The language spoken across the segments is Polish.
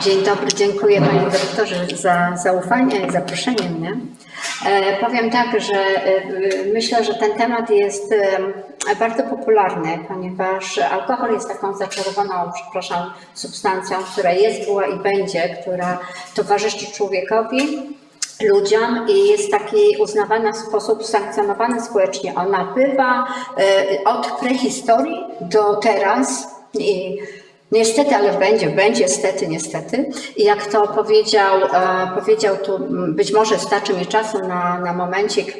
Dzień dobry, dziękuję Panie Dyrektorze za zaufanie i zaproszenie mnie. E, Powiem tak, że e, myślę, że ten temat jest e, bardzo popularny, ponieważ alkohol jest taką zaczarowaną, przepraszam, substancją, która jest, była i będzie, która towarzyszy człowiekowi, ludziom i jest taki uznawany w sposób sankcjonowany społecznie. Ona bywa od prehistorii do teraz i niestety, ale będzie, będzie stety, niestety. I jak to powiedział, e, powiedział tu, być może starczy mi czasu na, na momencik,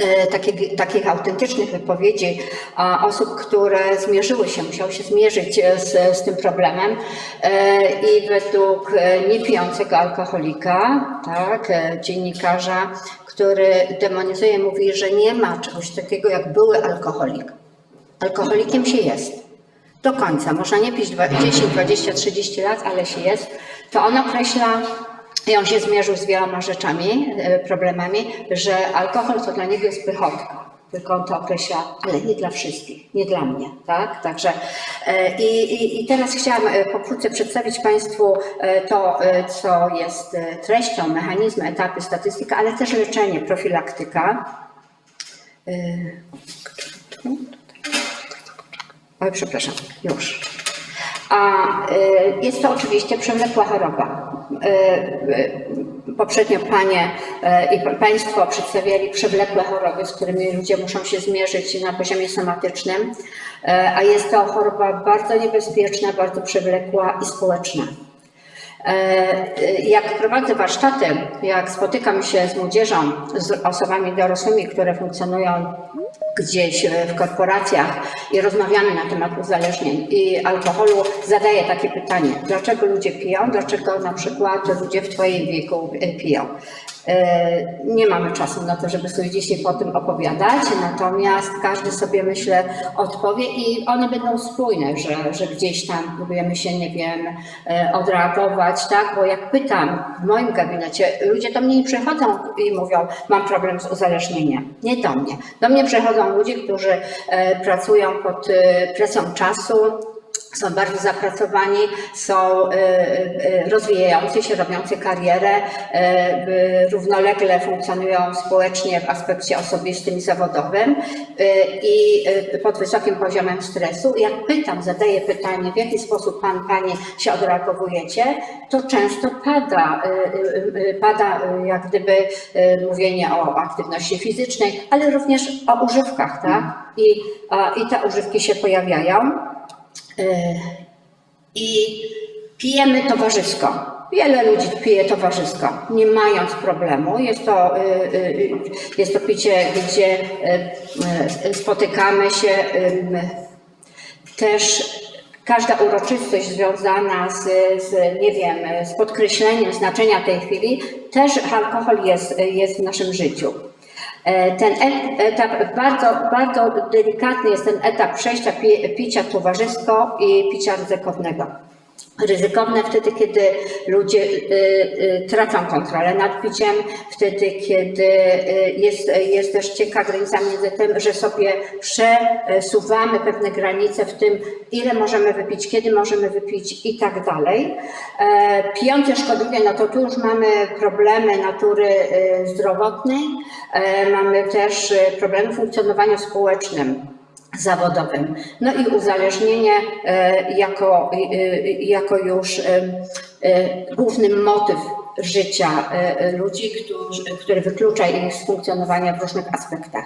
e, takich, takich autentycznych wypowiedzi a, osób, które zmierzyły się, musiały się zmierzyć e, z, z tym problemem e, i według e, niepijącego alkoholika, tak, e, dziennikarza, który demonizuje, mówi, że nie ma czegoś takiego jak były alkoholik. Alkoholikiem się jest. Do końca. Można nie pić dwa- 10, 20, 30 lat, ale się jest. To on określa, i on się zmierzył z wieloma rzeczami, e, problemami, że alkohol to dla niego jest pychotka. Tylko on to określa, ale nie dla wszystkich, nie dla mnie, tak? Także e, i, i, i teraz chciałam e, pokrótce przedstawić Państwu to, co jest treścią, mechanizmy, etapy, statystyka, ale też leczenie, profilaktyka. Oj, przepraszam, już. A y, jest to oczywiście przewlekła choroba. Y, y, Poprzednio Panie i pa- Państwo przedstawiali przewlekłe choroby, z którymi ludzie muszą się zmierzyć na poziomie somatycznym, a jest to choroba bardzo niebezpieczna, bardzo przewlekła i społeczna. E, Jak prowadzę warsztaty, jak spotykam się z młodzieżą, z osobami dorosłymi, które funkcjonują gdzieś e, w korporacjach i rozmawiamy na temat uzależnień i alkoholu, zadaję takie pytanie, dlaczego ludzie piją, dlaczego na przykład ludzie w Twoim wieku e, piją. E, Nie mamy czasu na to, żeby sobie dzisiaj po tym opowiadać, natomiast każdy sobie myślę odpowie i one będą spójne, że, że gdzieś tam próbujemy się, nie wiem, e, odreagować, tak? Bo jak pytam w moim gabinecie, ludzie do mnie nie przychodzą i mówią, mam problem z uzależnieniem. Nie do mnie. Do mnie przychodzą ludzie, którzy e, pracują pod presją czasu, są bardzo zapracowani, są e, e, rozwijający się, robiący karierę, e, e, równolegle funkcjonują społecznie w aspekcie osobistym i zawodowym e, i e, pod wysokim poziomem stresu. Jak pytam, zadaję pytanie, w jaki sposób Pan, Panie się odreagowujecie, to często pada, e, e, e, pada e, jak gdyby e, mówienie o aktywności fizycznej, ale również o używkach, tak? I, i te używki się pojawiają. Y, I pijemy towarzysko. Wiele ludzi pije towarzysko, nie mając problemu. Jest to, y, y, jest to picie, gdzie spotykamy się też każda uroczystość związana z, z, nie wiem, z podkreśleniem znaczenia tej chwili, też alkohol jest, jest w naszym życiu. E, Ten et- etap, bardzo, bardzo delikatny jest ten etap przejścia pi, picia towarzysko i picia ryzykownego. Ryzykowne wtedy, kiedy ludzie y, y, tracą kontrolę nad piciem, wtedy, kiedy y, jest, jest też cienka granica między tym, że sobie przesuwamy pewne granice w tym, ile możemy wypić, kiedy możemy wypić i tak dalej. E, Pijący szkodliwie, no to tu już mamy problemy natury zdrowotnej, e, mamy też problemy w funkcjonowaniu społecznym zawodowym. No i uzależnienie e, jako, e, jako już e, e, główny motyw życia e, ludzi, którzy, który wyklucza ich z funkcjonowania w różnych aspektach.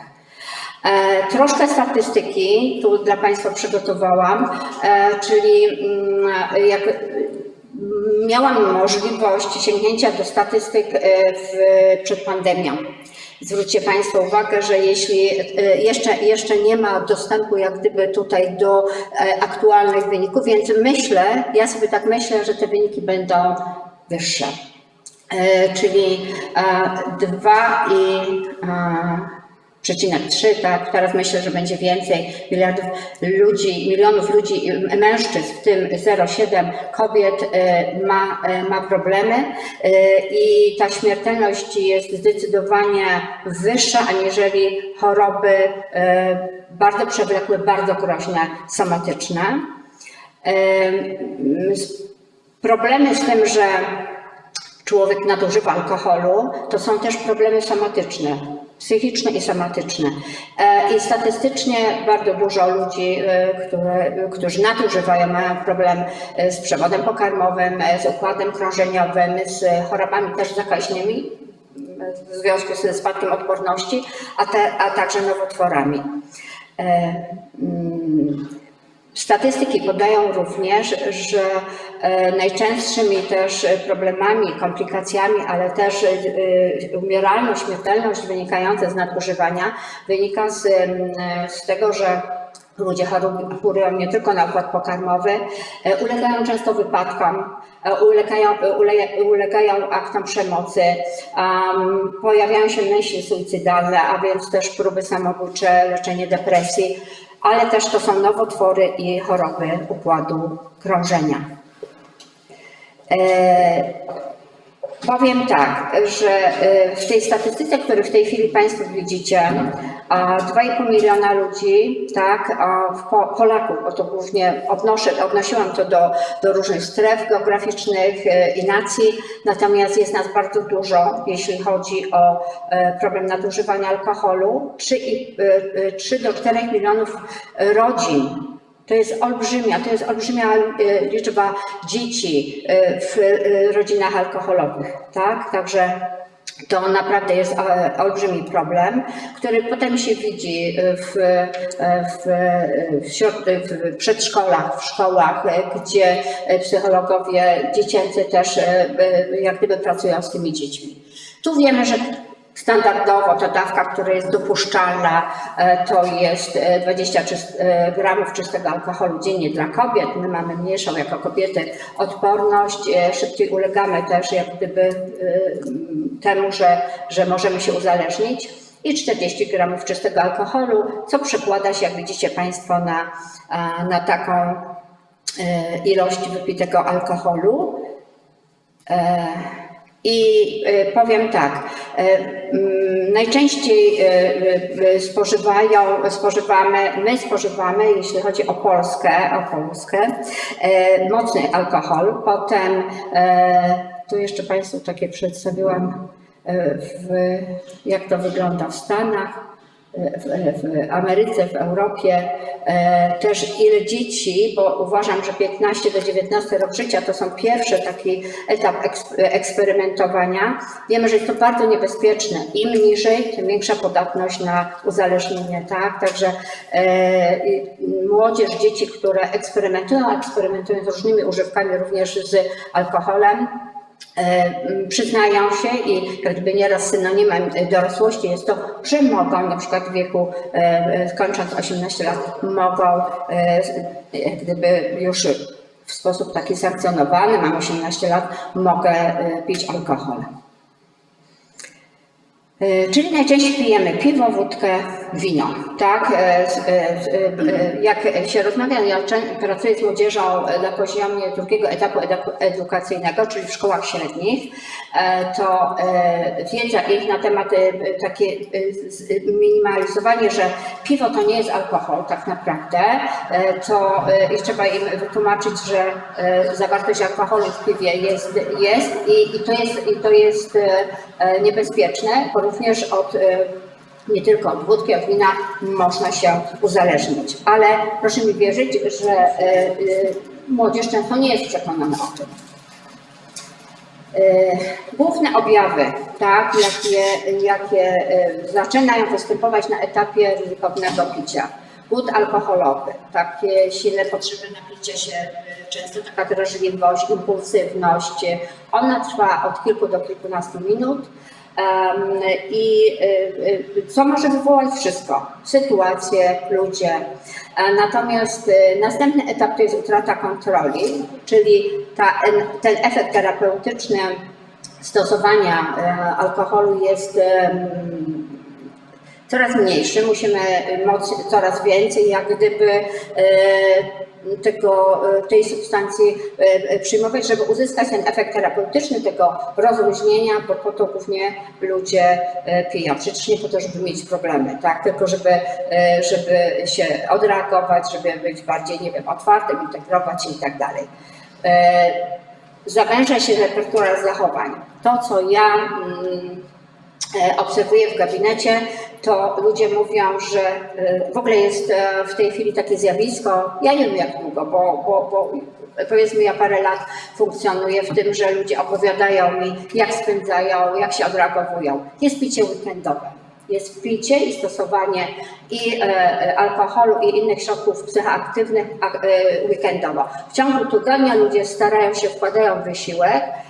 E, Troszkę statystyki tu dla Państwa przygotowałam, e, czyli mm, jak miałam możliwość sięgnięcia do statystyk e, w, przed pandemią. Zwróćcie Państwo uwagę, że jeśli e, jeszcze, jeszcze nie ma dostępu jak gdyby tutaj do e, aktualnych wyników, więc myślę, ja sobie tak myślę, że te wyniki będą wyższe. Czyli e, dwa i przecinek 3, tak, teraz myślę, że będzie więcej miliardów ludzi, milionów ludzi, mężczyzn, w tym 0,7 kobiet y, ma, y, ma problemy y, i ta śmiertelność jest zdecydowanie wyższa aniżeli choroby bardzo przewlekłe, bardzo groźne, somatyczne. Problemy z tym, że człowiek nadużywa alkoholu, to są też problemy somatyczne, psychiczne i somatyczne. E, I statystycznie bardzo dużo ludzi, e, które, którzy nadużywają, mają problem e, z przewodem pokarmowym, z układem krążeniowym, z chorobami też zakaźnymi w związku ze spadkiem odporności, a, te, a także nowotworami. Statystyki podają również, że e, najczęstszymi też problemami, komplikacjami, ale też e, umieralność, śmiertelność wynikająca z nadużywania wynika z, z tego, że ludzie choru- chorują nie tylko na układ pokarmowy, e, ulegają często wypadkom, ulegają, ule- ulegają aktom przemocy, am, pojawiają się myśli suicydalne, a więc też próby samobójcze, leczenie depresji, ale też to są nowotwory i choroby układu krążenia. E, Powiem tak, że e, w tej statystyce, którą w tej chwili Państwo widzicie, a 2,5 miliona ludzi, tak, Polaków, bo to głównie odnoszę, odnosiłam to do, do różnych stref geograficznych e, i nacji, natomiast jest nas bardzo dużo, jeśli chodzi o e, problem nadużywania alkoholu. 3, i- e, e, 3 do 4 milionów rodzin to jest olbrzymia, to jest olbrzymia e, liczba dzieci e, w e, rodzinach alkoholowych, tak? Także to naprawdę jest olbrzymi problem, który potem się widzi w, w, w, środ- w przedszkolach, w szkołach, gdzie psychologowie dziecięcy też jak gdyby pracują z tymi dziećmi. Tu wiemy, że Standardowo ta dawka, która jest dopuszczalna, e, to jest e, 20 czyst- e, gramów czystego alkoholu dziennie dla kobiet. My mamy mniejszą jako kobiety odporność, e, szybciej ulegamy też jak gdyby e, temu, że, że możemy się uzależnić. I 40 gramów czystego alkoholu, co przekłada się, jak widzicie Państwo, na, na taką e, ilość wypitego alkoholu. I e, powiem tak, e, najczęściej e, spożywają, spożywamy, my spożywamy, jeśli chodzi o Polskę, o Polskę, mocny alkohol. Potem, tu jeszcze Państwu takie przedstawiłam, w, jak to wygląda w Stanach w, w Ameryce, w Europie, e, też ile dzieci, bo uważam, że 15 do 19 rok życia to są pierwszy taki etap eks, eksperymentowania. Wiemy, że jest to bardzo niebezpieczne. Im niżej, tym większa podatność na uzależnienie, tak? Także e, młodzież, dzieci, które eksperymentują, eksperymentują z różnymi używkami, również z alkoholem, przyznają się i gdyby nieraz synonimem dorosłości jest to, że mogą na przykład w wieku e, e, kończąc 18 lat mogą e, gdyby już w sposób taki sankcjonowany, mam 18 lat, mogę e, pić alkohol. E, Czyli najczęściej pijemy piwo, wódkę, wino, tak? E, e, e, Jak się rozmawia, ja pracuję z młodzieżą na poziomie drugiego etapu edu- edukacyjnego, czyli w szkołach średnich, to wiedza ich na temat takie minimalizowanie, że piwo to nie jest alkohol tak naprawdę, to i trzeba im wytłumaczyć, że zawartość alkoholu w piwie jest, jest i, i to jest, i to jest niebezpieczne, bo również od nie tylko od wódki, od wina można się uzależnić. Ale proszę mi wierzyć, że e, e, młodzież często nie jest przekonana o tym. E, Główne objawy, tak, jakie, jakie zaczynają występować na etapie ryzykownego picia. Głód alkoholowy, takie silne potrzeby napicia się, e, często taka drażliwość, impulsywność. Ona trwa od kilku do kilkunastu minut. I y, y, co może wywołać wszystko? Sytuacje, ludzie. E, Natomiast y, następny etap to jest utrata kontroli, czyli ta, en- ten efekt terapeutyczny stosowania e, alkoholu jest coraz mniejszy, musimy moc coraz więcej, jak gdyby e, tego, e, tej substancji e, przyjmować, żeby uzyskać ten efekt terapeutyczny tego rozluźnienia, bo po to głównie ludzie e, piją. Przecież nie po to, żeby mieć problemy, tak? tylko żeby, e, żeby się odreagować, żeby być bardziej, nie wiem, otwartym, integrować i tak dalej. E, Zawęża się repertuar zachowań. To, co ja mm, e, obserwuję w gabinecie, to ludzie mówią, że e, w ogóle jest e, w tej chwili takie zjawisko, ja nie wiem jak długo, bo, bo, bo powiedzmy ja parę lat funkcjonuję w tym, że ludzie opowiadają mi, jak spędzają, jak się odreagowują. Jest picie weekendowe. Jest picie i stosowanie i e, alkoholu i innych środków psychoaktywnych a, e, weekendowo. W ciągu tygodnia ludzie starają się, wkładają wysiłek, e,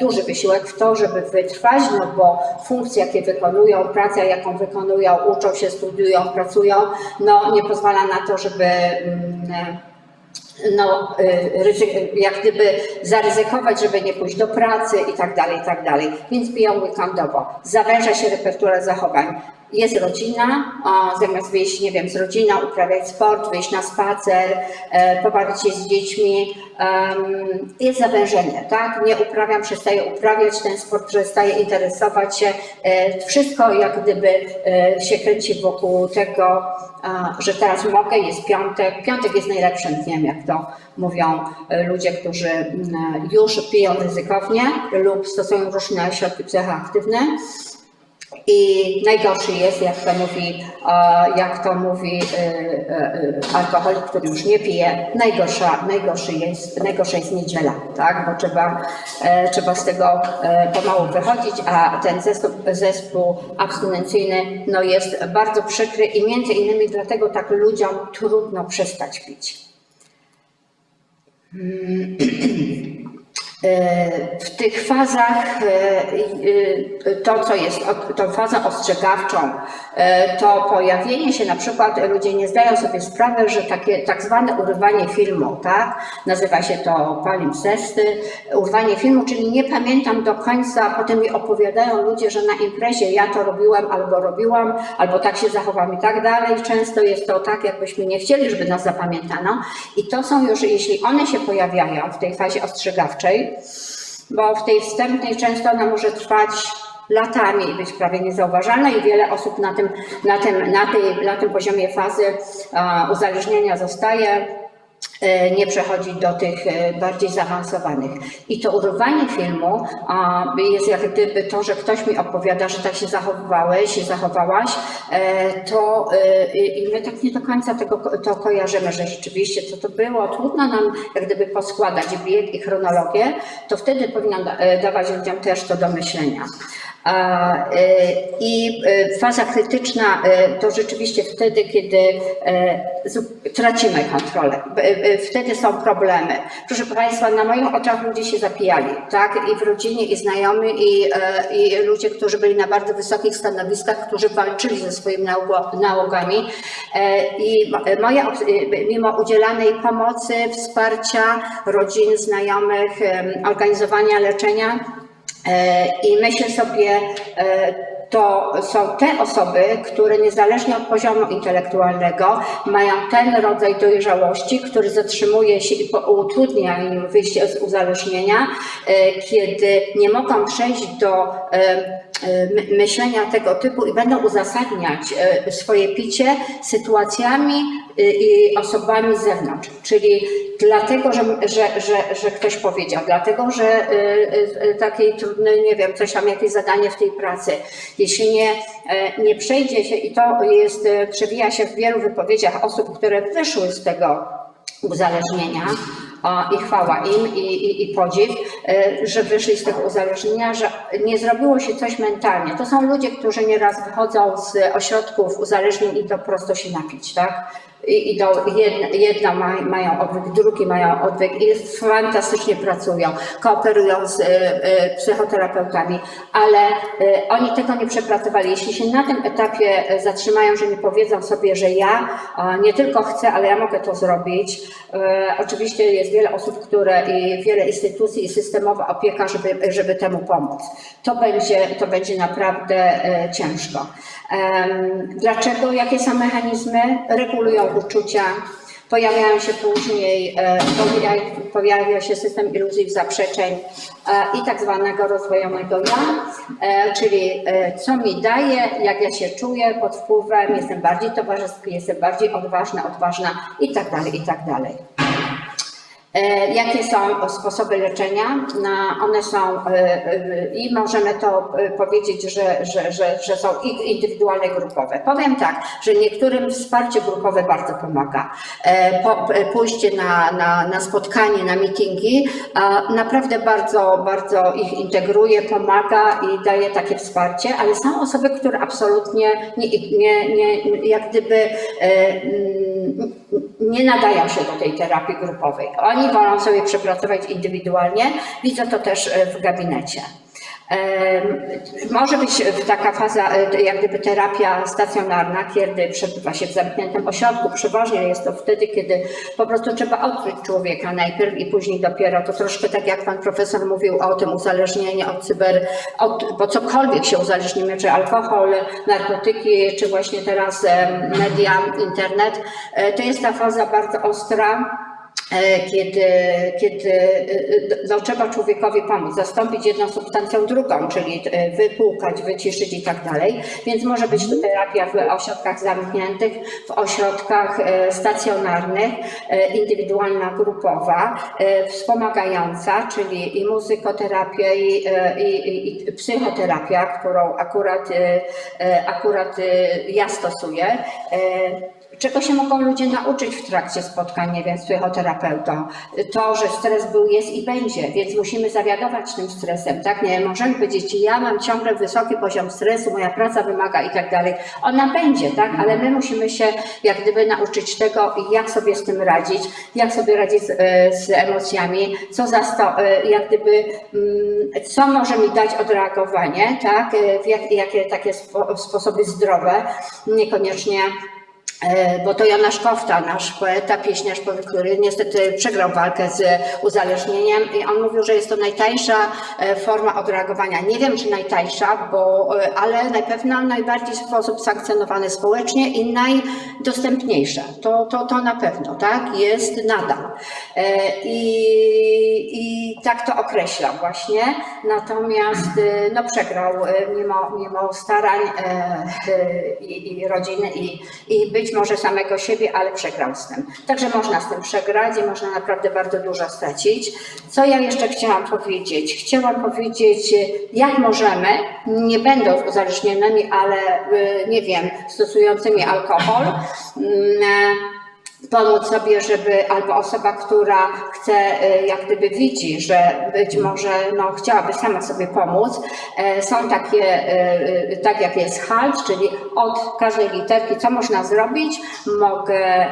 duży wysiłek w to, żeby wytrwać, no bo funkcje, jakie wykonują, praca, jaką wykonują, uczą się, studiują, pracują, no nie pozwala na to, żeby mm, no, y, jak gdyby zaryzykować, żeby nie pójść do pracy i tak dalej, i tak dalej. Więc piją weekendowo. Zawęża się repertuar zachowań. Jest rodzina, zamiast wyjść, nie wiem, z rodziną, uprawiać sport, wyjść na spacer, e, pobawić się z dziećmi, jest zawężenie, tak? Nie uprawiam, przestaję uprawiać ten sport, przestaję interesować się. E, wszystko jak gdyby e, się kręci wokół tego, a, że teraz mogę, jest piątek. Piątek jest najlepszym dniem, jak to mówią e, ludzie, którzy mm, już piją ryzykownie lub stosują różne środki psychoaktywne. I najgorszy jest, jak to mówi, e, jak to mówi e, e, alkoholik, który już nie pije, najgorsza, najgorszy jest, najgorsza jest niedziela, tak? bo trzeba, e, trzeba z tego e, pomału wychodzić, a ten zespół, zespół abstynencyjny no, jest bardzo przykry i między innymi dlatego tak ludziom trudno przestać pić. 嗯 W tych fazach, e, e, to co jest tą fazą ostrzegawczą, e, to pojawienie się na przykład, ludzie nie zdają sobie sprawy, że takie tak zwane urywanie filmu, tak, nazywa się to palimpsesty, urwanie filmu, czyli nie pamiętam do końca, potem mi opowiadają ludzie, że na imprezie ja to robiłem albo robiłam, albo tak się zachowam i tak dalej. Często jest to tak, jakbyśmy nie chcieli, żeby nas zapamiętano. I to są już, jeśli one się pojawiają w tej fazie ostrzegawczej, bo w tej wstępnej często ona może trwać latami i być prawie niezauważalna i wiele osób na tym, na tym, na tej, na tym poziomie fazy a, uzależnienia zostaje. e, nie przechodzi do tych e, bardziej zaawansowanych. I to urywanie filmu jest jak gdyby to, że ktoś mi opowiada, że tak się zachowywałeś, się zachowałaś, e, to e, i my tak nie do końca tego to kojarzymy, że rzeczywiście co to było. Trudno nam jak gdyby poskładać bieg i chronologię, to wtedy powinno da- e, dawać ludziom też to do myślenia. E, I e, faza krytyczna e, to rzeczywiście wtedy, kiedy tracimy kontrolę. Wtedy są problemy. Proszę Państwa, na moich oczach ludzie się zapijali, tak? I w rodzinie, i znajomi, i, i ludzie, którzy byli na bardzo wysokich stanowiskach, którzy walczyli ze swoimi nałogami. I mo- moja, mimo udzielanej pomocy, wsparcia rodzin, znajomych, organizowania leczenia, I myślę sobie, e, to są te osoby, które niezależnie od poziomu intelektualnego mają ten rodzaj dojrzałości, który zatrzymuje się i utrudnia im wyjście z uzależnienia, e, kiedy nie mogą przejść do e, e, myślenia tego typu i będą uzasadniać e, swoje picie sytuacjami y, i osobami z zewnątrz. Czyli dlatego, że, że, że, że ktoś powiedział, dlatego, że y, y, y, takiej trudnej, nie wiem, coś tam, jakieś zadanie w tej pracy. Jeśli nie, nie przejdzie się, i to jest, przewija się w wielu wypowiedziach osób, które wyszły z tego uzależnienia i chwała im i, i, i podziw, że wyszli z tego uzależnienia, że nie zrobiło się coś mentalnie. To są ludzie, którzy nieraz wychodzą z ośrodków uzależnień i to prosto się napić, tak? I idą, jedno, jedno ma, mają odwyk, drugi mają odwyk i fantastycznie pracują, kooperują z y, y, psychoterapeutami, ale y, oni tego nie przepracowali. Jeśli się na tym etapie y, zatrzymają, że nie powiedzą sobie, że ja y, nie tylko chcę, ale ja mogę to zrobić. Y, Oczywiście jest wiele osób, które i wiele instytucji i systemowa opieka, żeby, żeby temu pomóc. To będzie, to będzie naprawdę y, ciężko. Em, Dlaczego? Jakie są mechanizmy? Regulują uczucia, Pojawiają się później, e, pojawia, się system iluzji zaprzeczeń e, i tak zwanego rozwojonego ja, e, czyli co mi daje, jak ja się czuję pod wpływem, jestem bardziej towarzyski, jestem bardziej odważna, odważna i tak dalej, i tak dalej. E, Jakie są sposoby leczenia? One są e, e, i możemy to powiedzieć, że, że, że, że są indywidualne, grupowe. Powiem tak, że niektórym wsparcie grupowe bardzo pomaga. Po, pójście na, na, na spotkanie, na meetingi naprawdę bardzo, bardzo ich integruje, pomaga i daje takie wsparcie, ale są osoby, które absolutnie nie, nie, nie jak gdyby nie nadają się do tej terapii grupowej. Oni wolą sobie przepracować indywidualnie. Widzę to też e, w gabinecie. Może być taka faza, e, jak gdyby terapia stacjonarna, kiedy przebywa się w zamkniętym ośrodku. Przeważnie jest to wtedy, kiedy po prostu trzeba odkryć człowieka najpierw i później dopiero to troszkę tak jak pan profesor mówił o tym uzależnieniu od cyber, od, bo cokolwiek się uzależnimy, czy alkohol, narkotyki, czy właśnie teraz media, internet, e, to jest ta faza bardzo ostra, kiedy, kiedy e, no, trzeba człowiekowi pomóc, zastąpić jedną substancją drugą, czyli e, wypłukać, wyciszyć i tak dalej. Więc może być to terapia w ośrodkach zamkniętych, w ośrodkach e, stacjonarnych, e, indywidualna, grupowa, e, wspomagająca, czyli i muzykoterapia, i, e, i, i, psychoterapia, którą akurat, e, e, akurat e, ja stosuję. Czego się mogą ludzie nauczyć w trakcie spotkań, nie wiem, z psychoterapeutą? To, że stres był, jest i będzie, więc musimy zawiadować tym stresem, tak? Nie możemy powiedzieć, ja mam ciągle wysoki poziom stresu, moja praca wymaga i tak dalej. Ona będzie, tak? Ale my musimy się jak gdyby nauczyć tego, jak sobie z tym radzić, jak sobie radzić z, e, z emocjami, co za sto, e, jak gdyby, mm, co może mi dać odreagowanie, tak? E, jak, jakie takie spo, sposoby zdrowe, niekoniecznie bo to Jonasz Kofta, nasz poeta, pieśniarz, który niestety przegrał walkę z uzależnieniem i on mówił, że jest to najtańsza e, forma odreagowania. Nie wiem, czy najtańsza, bo, e, ale na pewno najbardziej w sposób sankcjonowany społecznie i najdostępniejsza. To, to, to na pewno, tak? Jest nadal. E, I, i tak to określam właśnie. Natomiast e, no, przegrał e, mimo, mimo starań e, e, i, i rodziny i, i być może samego siebie, ale przegrał z tym. Także można z tym przegrać i można naprawdę bardzo dużo stracić. Co ja jeszcze chciałam powiedzieć? Chciałam powiedzieć, jak możemy, nie będąc uzależnionymi, ale y, nie wiem, stosującymi alkohol, mm, pomóc sobie, żeby albo osoba, która chce, y, jak gdyby widzi, że być może no, chciałaby sama sobie pomóc, e, są takie, y, tak jak jest HALT, czyli od każdej literki, co można zrobić, mogę,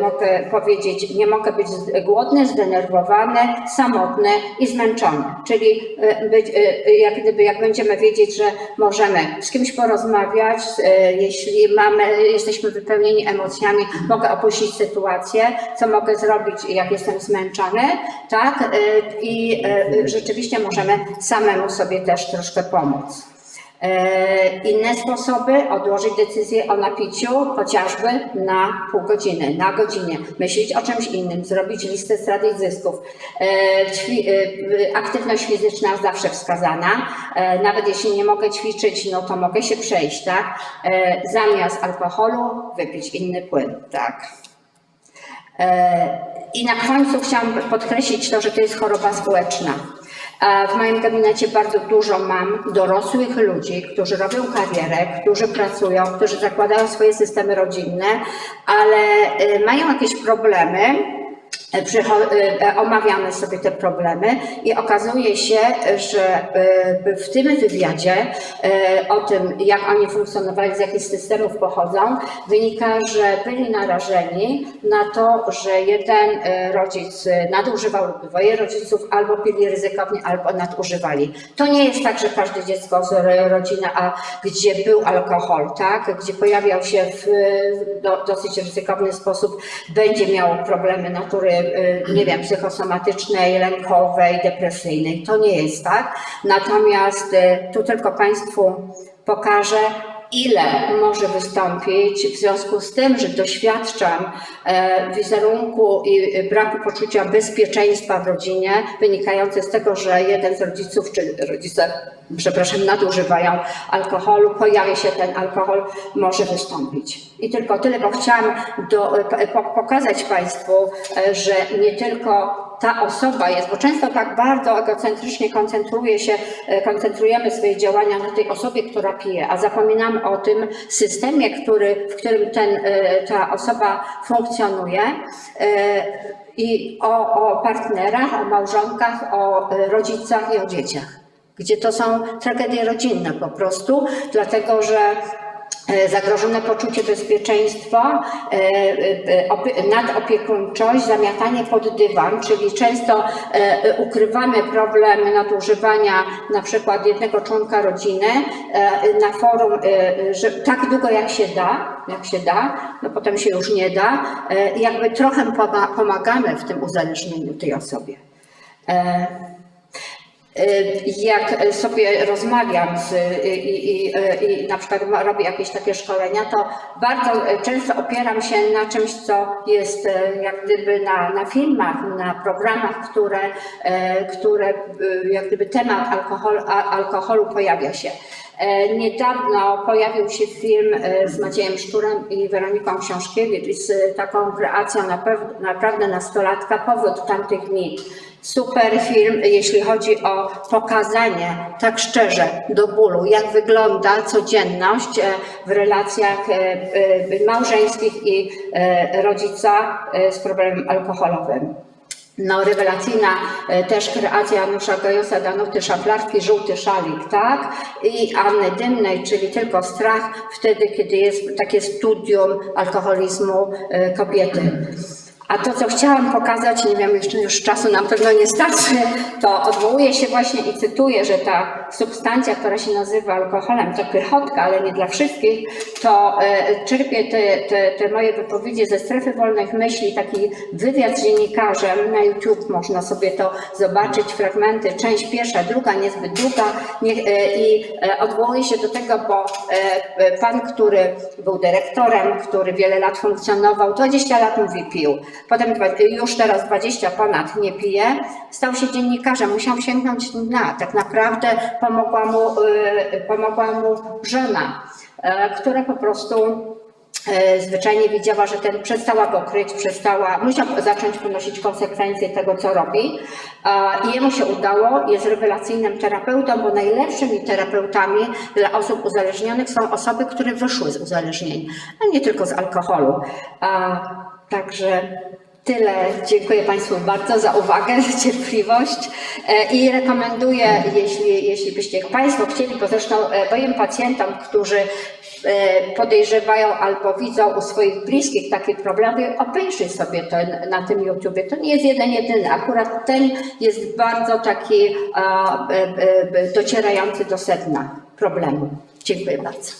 mogę powiedzieć, nie mogę być głodny, zdenerwowany, samotny i zmęczony, czyli być, jak gdyby, jak będziemy wiedzieć, że możemy z kimś porozmawiać, jeśli mamy, jesteśmy wypełnieni emocjami, mogę opuścić sytuację, co mogę zrobić, jak jestem zmęczony, tak? Y, I y, rzeczywiście możemy samemu sobie też troszkę pomóc. Inne sposoby, odłożyć decyzję o napiciu chociażby na pół godziny, na godzinie, myśleć o czymś innym, zrobić listę strat i zysków. Aktywność fizyczna zawsze wskazana, nawet jeśli nie mogę ćwiczyć, no to mogę się przejść, tak? Zamiast alkoholu wypić inny płyn, tak? E, I na końcu chciałam podkreślić to, że to jest choroba społeczna. E, W moim gabinecie bardzo dużo mam dorosłych ludzi, którzy robią karierę, którzy pracują, którzy zakładają swoje systemy rodzinne, ale e, mają jakieś problemy omawiamy sobie te problemy i okazuje się, że e, w tym wywiadzie e, o tym, jak oni funkcjonowali, z jakich systemów pochodzą, wynika, że byli narażeni na to, że jeden e, rodzic nadużywał lub dwoje rodziców albo pili ryzykownie, albo nadużywali. To nie jest tak, że każde dziecko z ro- rodziny, a gdzie był alkohol, tak, gdzie pojawiał się w do, dosyć ryzykowny sposób, będzie miało problemy natury, nie wiem, psychosomatycznej, lękowej, depresyjnej. To nie jest tak. Natomiast y, tu tylko Państwu pokażę, ile może wystąpić w związku z tym, że doświadczam e, wizerunku i braku poczucia bezpieczeństwa w rodzinie, wynikające z tego, że jeden z rodziców, czy rodzice, przepraszam, nadużywają alkoholu, pojawia się ten alkohol, może wystąpić. I tylko tyle, bo chciałam do, e, po, pokazać Państwu, e, że nie tylko ta osoba jest, bo często tak bardzo egocentrycznie koncentruje się, e, koncentrujemy swoje działania na tej osobie, która pije, a zapominamy o tym systemie, który, w którym ten, e, ta osoba funkcjonuje e, i o, o partnerach, o małżonkach, o e, rodzicach i o dzieciach, gdzie to są tragedie rodzinne po prostu, dlatego że e, zagrożone poczucie bezpieczeństwa, e, e, opie- nadopiekuńczość, zamiatanie pod dywan, czyli często e, ukrywamy problem nadużywania na przykład jednego członka rodziny e, na forum, e, że tak długo jak się da, jak się da, no potem się już nie da, e, jakby trochę poma- pomagamy w tym uzależnieniu tej osobie. E, jak sobie rozmawiam z, i, i, i na przykład robię jakieś takie szkolenia, to bardzo często opieram się na czymś, co jest e, jak gdyby na, na filmach, na programach, które, które jak gdyby temat alkohol, alkoholu pojawia się. E, Niedawno pojawił się film e, z Maciejem Szturem i Weroniką Książkiewicz z taką kreacją naprawdę nastolatka, powrót tamtych dni. Super film, jeśli chodzi o pokazanie tak szczerze do bólu, jak wygląda codzienność e, w relacjach e, e, małżeńskich i e, rodzica e, z problemem alkoholowym. No, rewelacyjna e, też kreacja Janusza Gajosa, Danuty Szaflarskiej, Żółty Szalik, tak? I Anny Dymnej, czyli tylko strach wtedy, kiedy jest takie studium alkoholizmu e, kobiety. A to, co chciałam pokazać, nie wiem, jeszcze już czasu nam pewno nie starczy, to odwołuję się właśnie i cytuję, że ta substancja, która się nazywa alkoholem, to pychotka, ale nie dla wszystkich, to e, czerpię te, te, te moje wypowiedzi ze strefy wolnych myśli, taki wywiad z dziennikarzem na YouTube, można sobie to zobaczyć, fragmenty, część pierwsza, druga, niezbyt długa. E, i e, odwołuję się do tego, bo pan, który był dyrektorem, który wiele lat funkcjonował, 20 lat mówi pił, potem już teraz 20 ponad nie pije, stał się dziennikarzem, musiał sięgnąć dna, tak naprawdę pomogła mu, e, pomogła mu żona, e, która po prostu e, zwyczajnie widziała, że ten przestała go kryć, przestała, musiał zacząć ponosić konsekwencje tego, co robi. I jemu się udało, jest rewelacyjnym terapeutą, bo najlepszymi terapeutami dla osób uzależnionych są osoby, które wyszły z uzależnień, a nie tylko z alkoholu. Także Tyle. Dziękuję Państwu bardzo za uwagę, za cierpliwość E, i rekomenduję, jeśli, jeśli byście Państwo chcieli, bo zresztą e, moim pacjentom, którzy e, podejrzewają albo widzą u swoich bliskich takie problemy, obejrzyj sobie to na tym YouTubie. To nie jest jeden jedyny. Akurat ten jest bardzo taki a, e, e, docierający do sedna problemu. Dziękuję bardzo.